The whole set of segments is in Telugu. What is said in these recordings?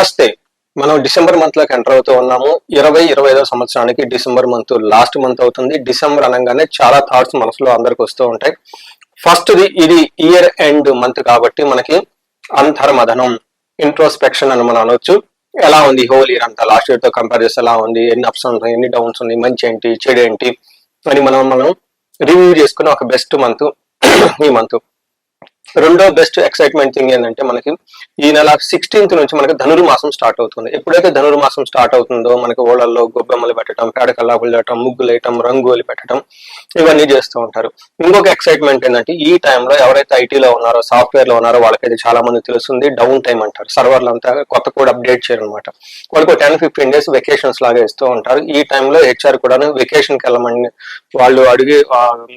నమస్తే. మనం డిసెంబర్ మంత్లోకి ఎంటర్ అవుతూ ఉన్నాము. ఇరవై ఇరవై ఐదో సంవత్సరానికి డిసెంబర్ మంత్ లాస్ట్ మంత్ అవుతుంది. డిసెంబర్ అనగానే చాలా థాట్స్ మనసులో అందరికి వస్తూ ఉంటాయి. ఫస్ట్ ఇది ఇయర్ ఎండ్ మంత్ కాబట్టి మనకి అంతర్మదనం ఇంట్రోస్పెక్షన్ అని మనం అనొచ్చు. ఎలా ఉంది హోల్ ఇయర్ అంతా? లాస్ట్ ఇయర్తో కంపేర్ చేస్తే ఎలా ఉంది? ఎన్ని అప్స్ ఉన్నాయి? ఎన్ని డౌన్స్ ఉన్నాయి? మంచి ఏంటి? చెడు ఏంటి? అని మనం మనం రివ్యూ చేసుకుని ఒక బెస్ట్ మంత్ ఈ మంత్ రెండో బెస్ట్ ఎక్సైట్మెంట్ థింగ్ ఏంటంటే మనకి ఈ నెల సిక్స్టీన్త్ నుంచి మనకి ధనుర్మాసం స్టార్ట్ అవుతుంది. ఎప్పుడైతే ధనుర్మాసం స్టార్ట్ అవుతుందో మనకి ఓళ్ళల్లో గొబ్బెమ్మలు పెట్టడం పేడకల్లాపులు పెట్టడం ముగ్గులు వేయటం రంగోలి పెట్టడం ఇవన్నీ చేస్తూ ఉంటారు. ఇంకొక ఎక్సైట్మెంట్ ఏంటంటే ఈ టైంలో ఎవరైతే ఐటీలో ఉన్నారో సాఫ్ట్వేర్లో ఉన్నారో వాళ్ళకైతే చాలా మంది తెలుస్తుంది డౌన్ టైం అంటారు. సర్వర్లు అంతా కొత్త కోడ్ అప్డేట్ చేయరు అనమాట వాళ్ళకి టెన్ ఫిఫ్టీన్ డేస్ వెకేషన్స్ లాగా ఇస్తూ ఉంటారు. ఈ టైంలో హెచ్ఆర్ కూడా వెకేషన్కి వెళ్ళమని వాళ్ళు అడిగి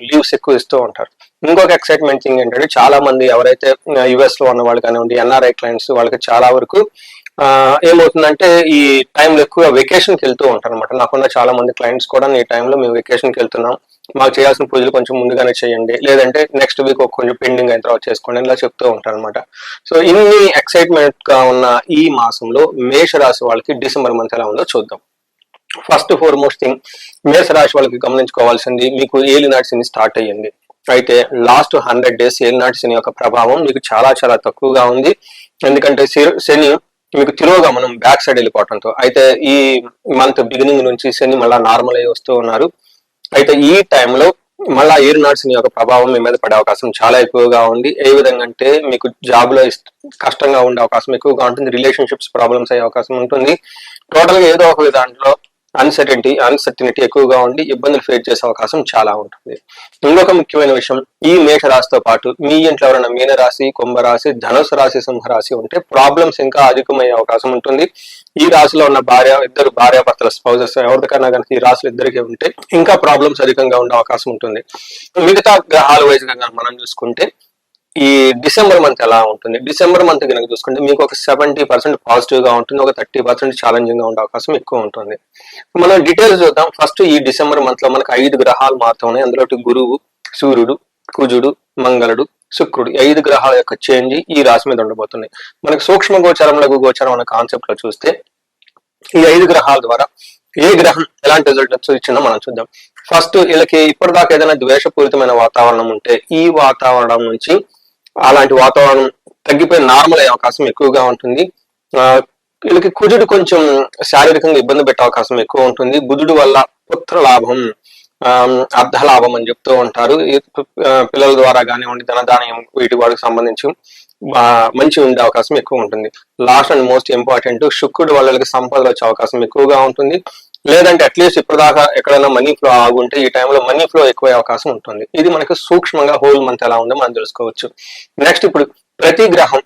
లీవ్స్ ఎక్కువ ఇస్తూ ఉంటారు. ఇంకొక ఎక్సైట్మెంట్ థింగ్ ఏంటంటే చాలా మంది ఎవరైతే యుఎస్లో ఉన్న వాళ్ళు కానివ్వండి ఎన్ఆర్ఐ క్లయింట్స్ వాళ్ళకి చాలా వరకు ఏమవుతుందంటే ఈ టైంలో ఎక్కువ వెకేషన్కి వెళ్తూ ఉంటారు అనమాట నాకున్న చాలా మంది క్లయింట్స్ కూడా ఈ టైంలో మేము వెకేషన్కి వెళ్తున్నాం. మాకు చేయాల్సిన పూజలు కొంచెం ముందుగానే చేయండి. లేదంటే నెక్స్ట్ వీక్ ఒక కొంచెం పెండింగ్ అయిన తర్వాత చేసుకోండి ఇలా చెప్తూ ఉంటారు అనమాట సో ఇన్ని ఎక్సైట్మెంట్గా ఉన్న ఈ మాసంలో మేష రాశి వాళ్ళకి డిసెంబర్ మంత్ ఎలా ఉందో చూద్దాం. ఫస్ట్ ఫోర్ మోస్ట్ థింగ్ మేష రాశి వాళ్ళకి గమనించుకోవాల్సింది మీకు ఏలినాటి శని స్టార్ట్ అయ్యింది. అయితే లాస్ట్ హండ్రెడ్ డేస్ ఏలినాటి శని యొక్క ప్రభావం మీకు చాలా చాలా తక్కువగా ఉంది. ఎందుకంటే శని- శని మీకు మనం బ్యాక్ సైడ్ వెళ్ళిపోవడంతో అయితే ఈ మంత్ బిగినింగ్ నుంచి శని మళ్ళా నార్మల్ అయ్యి వస్తూ ఉన్నారు. అయితే ఈ టైంలో మళ్ళా ఎయిర్ నర్సింగ్ యొక్క ప్రభావం మీ మీద పడే అవకాశం చాలా ఎక్కువగా ఉంది. ఏ విధంగా అంటే మీకు జాబ్లో కష్టంగా ఉండే అవకాశం ఎక్కువగా ఉంటుంది. రిలేషన్షిప్స్ ప్రాబ్లమ్స్ అయ్యే అవకాశం ఉంటుంది. టోటల్గా ఏదో ఒక దాంట్లో అన్సర్టనిటీ అన్సర్టనిటీ ఎక్కువగా ఉండి ఇబ్బందులు ఫేస్ చేసే అవకాశం చాలా ఉంటుంది. ఇంకొక ముఖ్యమైన విషయం ఈ మేషరాశితో పాటు మీ ఇంట్లో ఎవరైనా మీనరాశి కుంభరాశి ధనుసు రాశి సింహరాశి ఉంటే ప్రాబ్లమ్స్ ఇంకా అధికమయ్యే అవకాశం ఉంటుంది. ఈ రాశిలో ఉన్న భార్య ఇద్దరు భార్యాభర్తల స్పౌజెస్ ఎవరికైనా కనుక ఈ రాశులు ఇద్దరికి ఉంటే ఇంకా ప్రాబ్లమ్స్ అధికంగా ఉండే అవకాశం ఉంటుంది. మిగతా గ్రహాల వైజ్ మనం చూసుకుంటే ఈ డిసెంబర్ మంత్ ఎలా ఉంటుంది? డిసెంబర్ మంత్ కనుక చూసుకుంటే మీకు ఒక సెవెంటీ పర్సెంట్ పాజిటివ్గా ఉంటుంది ఒక థర్టీ పర్సెంట్ ఛాలెంజింగ్గా ఉండే అవకాశం ఎక్కువ ఉంటుంది. మనం డీటెయిల్స్ చూద్దాం. ఫస్ట్ ఈ డిసెంబర్ మంత్లో మనకు ఐదు గ్రహాలు మాత్రం అందులో గురువు సూర్యుడు కుజుడు మంగళుడు శుక్రుడు. ఐదు గ్రహాల యొక్క చేంజ్ ఈ రాశి మీద ఉండబోతున్నాయి మనకు సూక్ష్మ గోచరం లఘు గోచరం అనే కాన్సెప్ట్లో చూస్తే ఈ ఐదు గ్రహాల ద్వారా ఏ గ్రహం ఎలాంటి రిజల్ట్ ఇచ్చిందో మనం చూద్దాం. ఫస్ట్ వీళ్ళకి ఇప్పటిదాకా ఏదైనా ద్వేషపూరితమైన వాతావరణం ఉంటే ఈ వాతావరణం నుంచి అలాంటి వాతావరణం తగ్గిపోయి నార్మల్ అయ్యే అవకాశం ఎక్కువగా ఉంటుంది. ఆ, వీళ్ళకి కుజుడు కొంచెం శారీరకంగా ఇబ్బంది పెట్టే అవకాశం ఎక్కువ ఉంటుంది. బుధుడు వల్ల పుత్ర లాభం అర్ధ లాభం అని చెప్తూ ఉంటారు. పిల్లల ద్వారా కానివ్వండి ధనధాన్యం వీటి వాటికి సంబంధించి మంచి ఉండే అవకాశం ఎక్కువ ఉంటుంది. లాస్ట్ అండ్ మోస్ట్ ఇంపార్టెంట్ శుక్రుడు వాళ్ళకి సంపదలు వచ్చే అవకాశం ఎక్కువగా ఉంటుంది. లేదంటే అట్లీస్ట్ ఇప్పటిదాకా ఎక్కడైనా మనీ ఫ్లో ఆగుంటే ఈ టైంలో మనీ ఫ్లో ఎక్కువ అవకాశం ఉంటుంది. ఇది మనకి సూక్ష్మంగా హోల్ మంత్ ఎలా ఉందో మనం తెలుసుకోవచ్చు. నెక్స్ట్ ఇప్పుడు ప్రతి గ్రహం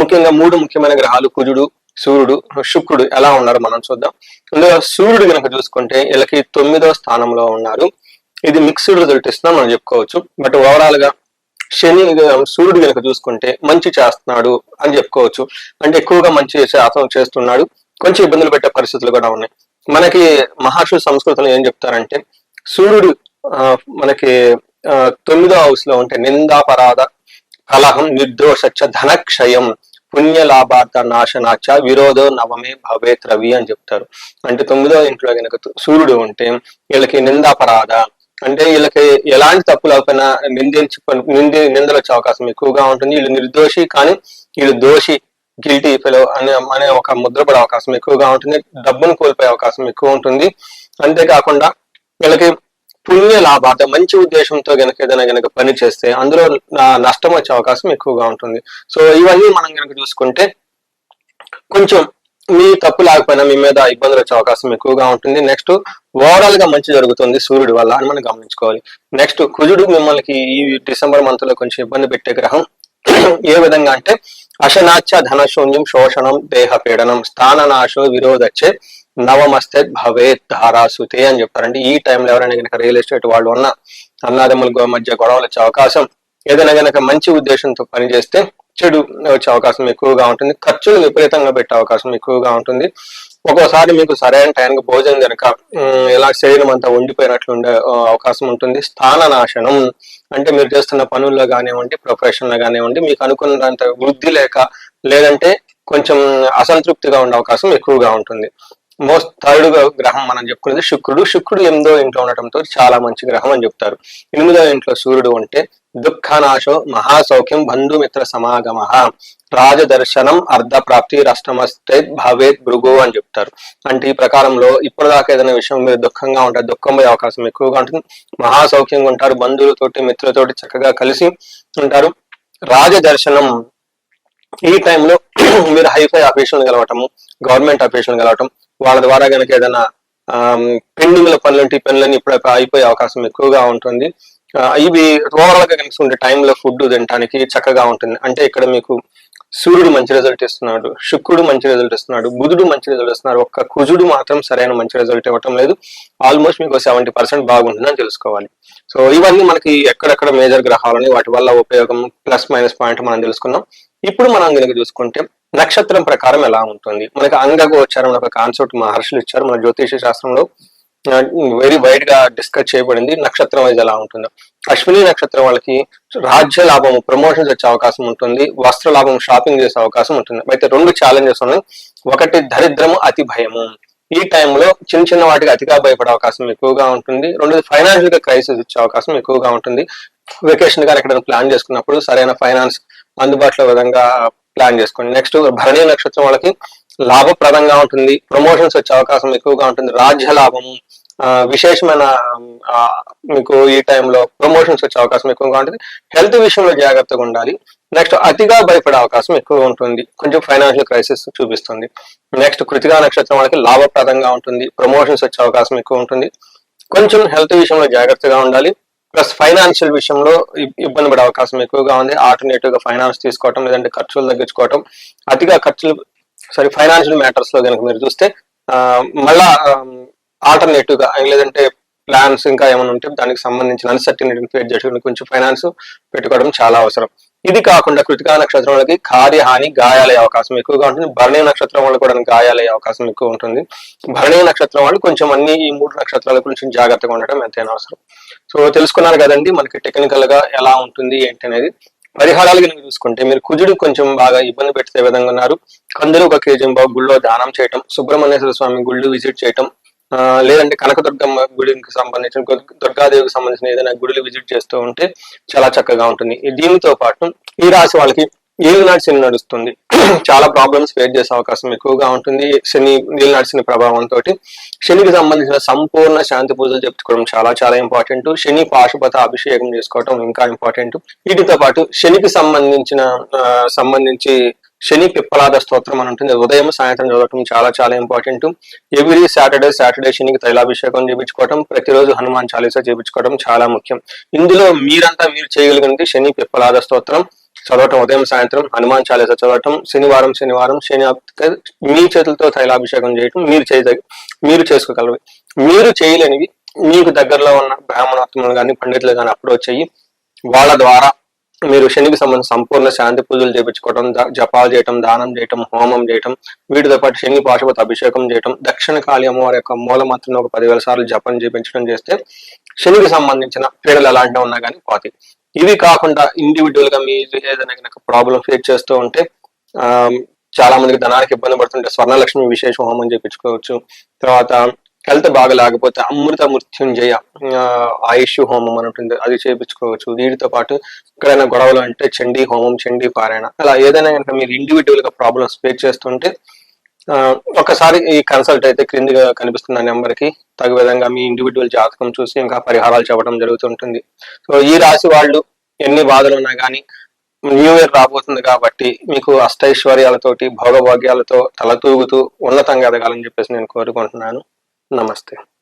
ముఖ్యంగా మూడు ముఖ్యమైన గ్రహాలు కుజుడు సూర్యుడు శుక్రుడు ఎలా ఉన్నారు మనం చూద్దాం. ఇందులో సూర్యుడు కనుక చూసుకుంటే వీళ్ళకి తొమ్మిదో స్థానంలో ఉన్నారు. ఇది మిక్స్డ్ రిజల్ట్ ఇస్తుందని మనం చెప్పుకోవచ్చు. బట్ ఓవరాల్గా శని సూర్యుడు కనుక చూసుకుంటే మంచి చేస్తున్నాడు అని చెప్పుకోవచ్చు. అంటే ఎక్కువగా మంచి శాతం చేస్తున్నాడు. కొంచెం ఇబ్బందులు పెట్టే పరిస్థితులు కూడా ఉన్నాయి. మనకి మహర్షుల సంస్కృతంలో ఏం చెప్తారంటే సూర్యుడు మనకి తొమ్మిదో హౌస్లో ఉంటే నిందాపరాధ కలహం నిర్దోషచ్చ ధనక్షయం పుణ్య లాభార్థ నాశనాచ విరోధో నవమే భవేత్ రవి అని చెప్తారు. అంటే తొమ్మిదో ఇంట్లో కనుక సూర్యుడు ఉంటే వీళ్ళకి నిందాపరాధ అంటే వీళ్ళకి ఎలాంటి తప్పులు లేకపోయినా నిందించి నింది నిందలు వచ్చే అవకాశం ఎక్కువగా ఉంటుంది. వీళ్ళు నిర్దోషి కానీ వీళ్ళు దోషి గిల్టీ ఫెలో అనే అనే ఒక ముద్రపడే అవకాశం ఎక్కువగా ఉంటుంది. డబ్బును కోల్పోయే అవకాశం ఎక్కువ ఉంటుంది. అంతేకాకుండా వీళ్ళకి పుణ్య లాభార్థం మంచి ఉద్దేశంతో గనక ఏదైనా గనక పని చేస్తే అందులో నా- నష్టం వచ్చే అవకాశం ఎక్కువగా ఉంటుంది. సో ఇవన్నీ మనం గనక చూసుకుంటే కొంచెం మీ తప్పు లేకపోయినా మీ మీద ఇబ్బందులు వచ్చే అవకాశం ఎక్కువగా ఉంటుంది. నెక్స్ట్ ఓవరాల్గా మంచి జరుగుతుంది సూర్యుడు వల్ల అని మనం గమనించుకోవాలి. నెక్స్ట్ కుజుడు మిమ్మల్ని ఈ డిసెంబర్ మంత్లో కొంచెం ఇబ్బంది పెట్టే గ్రహం ఏ విధంగా అంటే అశనాచ ధనశూన్యం శోషణం దేహపీడనం స్థాననాశో విరోధచ్చే నవమస్తే భవే ధారాసుతే అని చెప్తారండి. ఈ టైంలో ఎవరైనా కనుక రియల్ ఎస్టేట్ వాళ్ళు ఉన్న అన్నాదమ్ముల గో- మధ్య గొడవలు వచ్చే అవకాశం ఏదైనా కనుక మంచి ఉద్దేశంతో పనిచేస్తే చెడు వచ్చే అవకాశం ఎక్కువగా ఉంటుంది. ఖర్చులు విపరీతంగా పెట్టే అవకాశం ఎక్కువగా ఉంటుంది. ఒక్కోసారి మీకు సరైన టైంకి భోజనం కనుక ఇలా శరీరం అంతా ఉండిపోయినట్లు ఉండే అవకాశం ఉంటుంది. స్థాన నాశనం అంటే మీరు చేస్తున్న పనుల్లో కానివ్వండి ప్రొఫెషన్లో కానివ్వండి మీకు అనుకున్నంత వృద్ధి లేక లేదంటే కొంచెం అసంతృప్తిగా ఉండే అవకాశం ఎక్కువగా ఉంటుంది. మోస్ట్ థర్డ్ గ్రహం మనం చెప్పుకునేది శుక్రుడు. శుక్రుడు ఎనిమిదో ఇంట్లో ఉండటంతో చాలా మంచి గ్రహం అని చెప్తారు. ఎనిమిదో ఇంట్లో సూర్యుడు ఉంటే దుఃఖనాశో మహాసౌఖ్యం బంధుమిత్ర సమాగమ. రాజదర్శనం అర్ధ ప్రాప్తి రాష్ట్రమస్తే భవేత్ భృగు అని చెప్తారు. అంటే ఈ ప్రకారంలో ఇప్పటిదాకా ఏదైనా విషయం మీరు దుఃఖంగా ఉంటారు దుఃఖం పోయే అవకాశం ఎక్కువగా ఉంటుంది. మహాసౌఖ్యంగా ఉంటారు బంధువులతోటి మిత్రులతోటి చక్కగా కలిసి ఉంటారు. రాజదర్శనం ఈ టైంలో మీరు హైఫై ఆఫీసులను కలవటము గవర్నమెంట్ ఆఫీసులను కలవటం వాళ్ళ ద్వారా కనుక ఏదైనా పెండింగ్ల పనులంటే ఈ పనులన్నీ ఇప్పుడు అయిపోయే అవకాశం ఎక్కువగా ఉంటుంది. ఇవి ఓవరాల్గా కనుక ఉండే టైంలో ఫుడ్ తినడానికి చక్కగా ఉంటుంది. అంటే ఇక్కడ మీకు సూర్యుడు మంచి రిజల్ట్ ఇస్తున్నాడు శుక్రుడు మంచి రిజల్ట్ ఇస్తున్నాడు బుధుడు మంచి రిజల్ట్ ఇస్తున్నారు. ఒక్క కుజుడు మాత్రం సరైన మంచి రిజల్ట్ ఇవ్వటం లేదు. ఆల్మోస్ట్ మీకు సెవెంటీ పర్సెంట్ బాగుంటుందని తెలుసుకోవాలి. సో ఇవన్నీ మనకి ఎక్కడెక్కడ మేజర్ గ్రహాలని వాటి వల్ల ఉపయోగం ప్లస్ మైనస్ పాయింట్ మనం తెలుసుకున్నాం ఇప్పుడు మనం కనుక చూసుకుంటే నక్షత్రం ప్రకారం ఎలా ఉంటుంది? మనకి అంగగోచరం ఒక కాన్సెప్ట్ మహర్షులు ఇచ్చారు. మన జ్యోతిష శాస్త్రంలో వెరీ వైడ్గా డిస్కస్ చేయబడింది నక్షత్రం వైజ్ ఎలా ఉంటుందో. అశ్విని నక్షత్రం వాళ్ళకి రాజ్య లాభం ప్రమోషన్స్ వచ్చే అవకాశం ఉంటుంది. వస్త్ర లాభం షాపింగ్ చేసే అవకాశం ఉంటుంది. అయితే రెండు ఛాలెంజెస్ ఉన్నాయి. ఒకటి దరిద్రము అతి భయము. ఈ టైంలో చిన్న చిన్న వాటికి అతిగా భయపడే అవకాశం ఎక్కువగా ఉంటుంది. రెండోది ఫైనాన్షియల్గా క్రైసిస్ వచ్చే అవకాశం ఎక్కువగా ఉంటుంది. వెకేషన్ గారు ఎక్కడైనా ప్లాన్ చేసుకున్నప్పుడు సరైన ఫైనాన్స్ అందుబాటులో విధంగా ప్లాన్ చేసుకోండి. నెక్స్ట్ భరణి నక్షత్రం వాళ్ళకి లాభప్రదంగా ఉంటుంది. ప్రమోషన్స్ వచ్చే అవకాశం ఎక్కువగా ఉంటుంది. రాజ్య లాభము విశేషమైన మీకు ఈ టైంలో ప్రమోషన్స్ వచ్చే అవకాశం ఎక్కువగా ఉంటుంది. హెల్త్ విషయంలో జాగ్రత్తగా ఉండాలి. నెక్స్ట్ అతిగా భయపడే అవకాశం ఎక్కువ ఉంటుంది. కొంచెం ఫైనాన్షియల్ క్రైసిస్ చూపిస్తుంది. నెక్స్ట్ కృతిగా నక్షత్రం వాళ్ళకి లాభప్రదంగా ఉంటుంది. ప్రమోషన్స్ వచ్చే అవకాశం ఎక్కువ ఉంటుంది. కొంచెం హెల్త్ విషయంలో జాగ్రత్తగా ఉండాలి. ప్లస్ ఫైనాన్షియల్ విషయంలో ఇబ్బంది పడే అవకాశం ఎక్కువగా ఉంది. ఆల్టర్నేటివ్గా ఫైనాన్స్ తీసుకోవటం లేదంటే ఖర్చులు తగ్గించుకోవటం. అతిగా ఖర్చులు సారీ ఫైనాన్షియల్ మ్యాటర్స్లో కనుక మీరు చూస్తే మళ్ళా ఆల్టర్నేటివ్గా లేదంటే ప్లాన్స్ ఇంకా ఏమైనా ఉంటే దానికి సంబంధించిన అన్సర్టినిటీని క్రియేట్ చేయడానికి కొంచెం ఫైనాన్స్ పెట్టుకోవడం చాలా అవసరం. ఇది కాకుండా కృతికా నక్షత్రం వాళ్ళకి కార్యహాని గాయాలయ్యే అవకాశం ఎక్కువగా ఉంటుంది. భరణీయ నక్షత్రం వాళ్ళు కూడా గాయాలయ్యే అవకాశం ఎక్కువ ఉంటుంది. భరణీయ నక్షత్రం వాళ్ళు కొంచెం అన్ని ఈ మూడు నక్షత్రాల గురించి జాగ్రత్తగా ఉండడం ఎంతైనా అవసరం సో తెలుసుకున్నారు కదండి మనకి టెక్నికల్గా ఎలా ఉంటుంది ఏంటి అనేది. పరిహారాలు కనుక చూసుకుంటే మీరు కుజుడు కొంచెం బాగా ఇబ్బంది పెట్టే విధంగా ఉన్నారు. కందులు ఒక కేజీ బాబు గుళ్ళో దానం చేయటం సుబ్రహ్మణ్యేశ్వర స్వామి గుళ్ళు విజిట్ చేయటం లేదంటే కనకదుర్గమ్మ గుడికి సంబంధించిన దుర్గాదేవికి సంబంధించిన ఏదైనా గుడులు విజిట్ చేస్తూ ఉంటే చాలా చక్కగా ఉంటుంది. దీనితో పాటు ఈ రాశి వాళ్ళకి ఏలినాటి శని నడుస్తుంది. చాలా ప్రాబ్లమ్స్ ఫేస్ చేసే అవకాశం ఎక్కువగా ఉంటుంది. శని నీలినాటి శని ప్రభావంతో శనికి సంబంధించిన సంపూర్ణ శాంతి పూజలు చెప్పుకోవడం చాలా చాలా ఇంపార్టెంట్ శని పాశుపత అభిషేకం చేసుకోవడం ఇంకా ఇంపార్టెంట్ వీటితో పాటు శనికి సంబంధించిన సంబంధించి శని పిప్పలాద స్తోత్రం అని ఉంటుంది. ఉదయం సాయంత్రం చదవటం చాలా చాలా ఇంపార్టెంట్ ఎవ్రీ సాటర్డే సాటర్డే శనికి తైలాభిషేకం చేయించుకోవటం ప్రతిరోజు హనుమాన్ చాలీసా చేయించుకోవడం చాలా ముఖ్యం. ఇందులో మీరంతా మీరు చేయగలిగినది శని పిప్పలాద స్తోత్రం. చదవటం ఉదయం సాయంత్రం హనుమాన్ చాలీసా చదవటం శనివారం శనివారం శని మీ చేతులతో తైలాభిషేకం చేయటం మీరు చేయ మీరు చేసుకోగలవి మీరు చేయలేనివి మీకు దగ్గరలో ఉన్న బ్రాహ్మణోత్తములు కానీ పండితులు కానీ అప్రోచ్ అయ్యి వాళ్ళ ద్వారా మీరు శనికి సంబంధించిన సంపూర్ణ శాంతి పూజలు చేపించుకోవడం జపాలు చేయటం దానం చేయటం హోమం చేయటం వీటితో పాటు శని పాశుపతి అభిషేకం చేయటం దక్షిణ కాళీ అమ్మవారి యొక్క మూలమాత్రం ఒక పదివేల సార్లు జపం చేయించడం చేస్తే శనికి సంబంధించిన పీడలు ఎలాంటివి ఉన్నా కానీ పోతాయి. ఇవి కాకుండా ఇండివిజువల్గా మీరు ఏదైనా కనుక ప్రాబ్లం ఫేస్ చేస్తూ ఉంటే ఆ, చాలా మందికి ధనానికి ఇబ్బంది పడుతుంటే స్వర్ణలక్ష్మి విశేష హోమం చేయించుకోవచ్చు తర్వాత హెల్త్ బాగా లేకపోతే అమృత మృత్యుంజయ ఆయుష్ హోమం అని ఉంటుంది అది చేయించుకోవచ్చు వీటితో పాటు ఎక్కడైనా గొడవలు అంటే చండీ హోమం చండీ పారాయణ. అలా ఏదైనా కనుక మీరు ఇండివిజువల్గా ప్రాబ్లమ్స్ ఫేస్ చేస్తుంటే ఒకసారి ఈ కన్సల్ట్ అయితే క్రిందిగా కనిపిస్తున్న నెంబర్కి తగు విధంగా మీ ఇండివిజువల్ జాతకం చూసి ఇంకా పరిహారాలు చెప్పడం జరుగుతుంటుంది. సో ఈ రాశి వాళ్ళు ఎన్ని బాధలు ఉన్నా కానీ న్యూ ఇయర్ రాబోతుంది కాబట్టి మీకు అష్టైశ్వర్యాలతోటి భోగభాగ్యాలతో తలతూగుతూ ఉన్నతంగా ఎదగాలని చెప్పేసి నేను కోరుకుంటున్నాను. నమస్తే